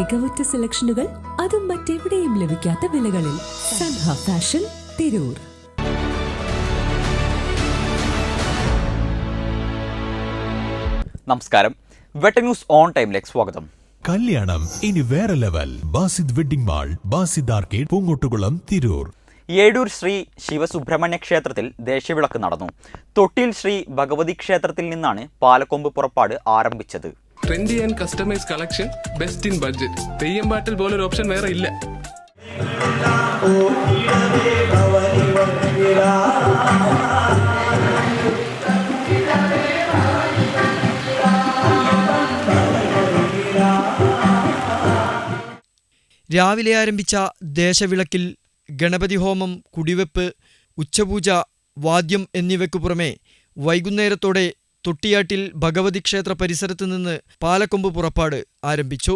മികവുറ്റ സെലക്ഷനുകൾ അതും മറ്റെവിടെയും ലഭിക്കാത്ത വിലകളിൽ സൻഹ ഫാഷൻ തിരൂർ. നമസ്കാരം. വെട്ട ന്യൂസ് ഓൺ ടൈമിലേക്ക് സ്വാഗതം. കല്യാണം ഇനി വേറെ level. Basid wedding mall Basid arcade Poongottukulam Tirur. Edur Shri Sivasubrahmanya ക്ഷേത്രത്തിൽ ദേശവിളക്ക് നടന്നു. തൊട്ടിൽ ശ്രീ ഭഗവതി ക്ഷേത്രത്തിൽ നിന്നാണ് പാലക്കൊമ്പ് പുറപ്പാട് ആരംഭിച്ചത്. Trendy and customise collection best in budget Theyyam പാട്ടിൽ പോലൊരു ഓപ്ഷൻ വേറെ ഇല്ല. രാവിലെ ആരംഭിച്ച ദേശവിളക്കിൽ ഗണപതി ഹോമം കുടിവെപ്പ് ഉച്ചപൂജ വാദ്യം എന്നിവയ്ക്കു പുറമെ വൈകുന്നേരത്തോടെ തൊട്ടിയാട്ടിൽ ഭഗവതി ക്ഷേത്ര പരിസരത്ത് നിന്ന് പാലക്കൊമ്പ് പുറപ്പാട് ആരംഭിച്ചു.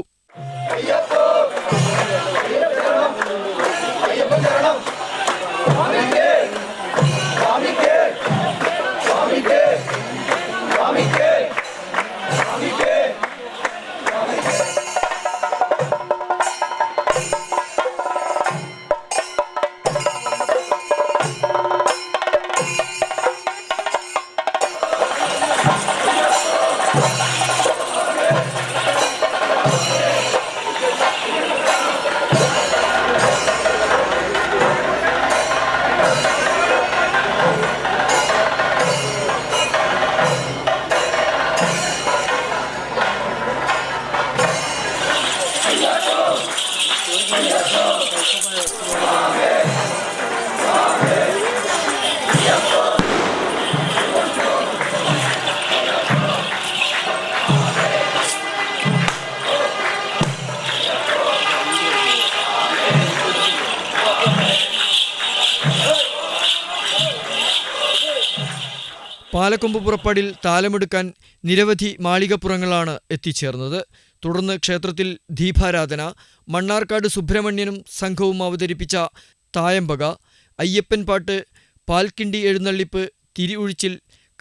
പാലക്കൊമ്പ് പുറപ്പാടിൽ താലമെടുക്കാൻ നിരവധി മാളികപ്പുറങ്ങളാണ് എത്തിച്ചേർന്നത്. തുടർന്ന് ക്ഷേത്രത്തിൽ ദീപാരാധന മണ്ണാർക്കാട് സുബ്രഹ്മണ്യനും സംഘവും അവതരിപ്പിച്ച തായമ്പക അയ്യപ്പൻ പാട്ട് പാൽക്കിണ്ടി എഴുന്നള്ളിപ്പ് തിരിയൊഴിച്ചിൽ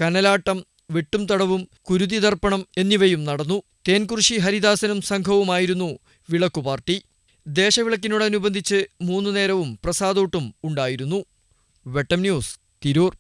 കനലാട്ടം വെട്ടും തടവും കുരുതി തർപ്പണം എന്നിവയും നടന്നു. തേൻകുറിശി ഹരിദാസനും സംഘവുമായിരുന്നു വിളക്കുപാർട്ടി ദേശവിളക്കിനോടനുബന്ധിച്ച് മൂന്നു നേരവും പ്രസാദോട്ടും ഉണ്ടായിരുന്നു. വെട്ടം ന്യൂസ് തിരൂർ.